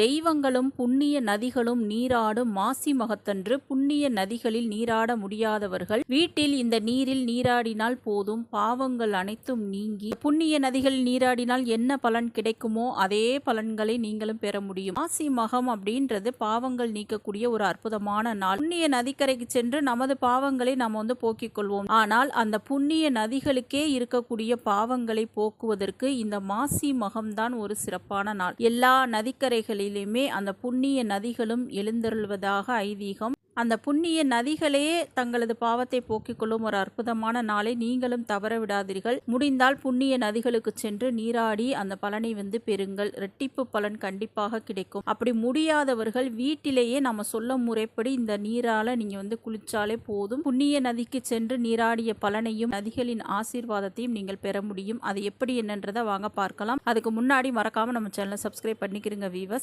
தெய்வங்களும் புண்ணிய நதிகளும் நீராடும் மாசி மகத்தன்று புண்ணிய நதிகளில் நீராட முடியாதவர்கள். வீட்டில் இந்த நீரில் நீராடினால் போதும். பாவங்கள் அனைத்தும் நீங்கி புண்ணிய நதிகளில் நீராடினால் என்ன பலன் கிடைக்குமோ அதே பலன்களை நீங்களும் பெற முடியும். மாசி மகம் அப்படின்றது பாவங்கள் நீக்கக்கூடிய ஒரு அற்புதமான நாள். புண்ணிய நதிக்கரைக்கு சென்று நமது பாவங்களை நாம் வந்து போக்கிக் கொள்வோம். ஆனால் அந்த புண்ணிய நதிகளுக்கே இருக்கக்கூடிய பாவங்களை போக்குவதற்கு இந்த மாசி மகம்தான் ஒரு சிறப்பான நாள். எல்லா நதிக்கரைகளிலுமே அந்த புண்ணிய நதிகளும் எழுந்தருள்வதாக ஐதீகம். அந்த புண்ணிய நதிகளே தங்களது பாவத்தை போக்கிக் கொள்ளும் ஒரு அற்புதமான நாளை நீங்களும் தவற விடாதீர்கள். முடிந்தால் புண்ணிய நதிகளுக்கு சென்று நீராடி அந்த பலனை வந்து பெறுங்கள். இரட்டிப்பு பலன் கண்டிப்பாக கிடைக்கும். அப்படி முடியாதவர்கள் வீட்டிலேயே நம்ம சொல்ல முறைப்படி இந்த நீரால நீங்க வந்து குளிச்சாலே போதும். புண்ணிய நதிக்கு சென்று நீராடிய பலனையும் நதிகளின் ஆசீர்வாதத்தையும் நீங்கள் பெற முடியும். அது எப்படி என்னன்றதை வாங்க பார்க்கலாம். அதுக்கு முன்னாடி மறக்காம நம்ம சேனலை சப்ஸ்கிரைப் பண்ணிக்கிறங்க வீவர்ஸ்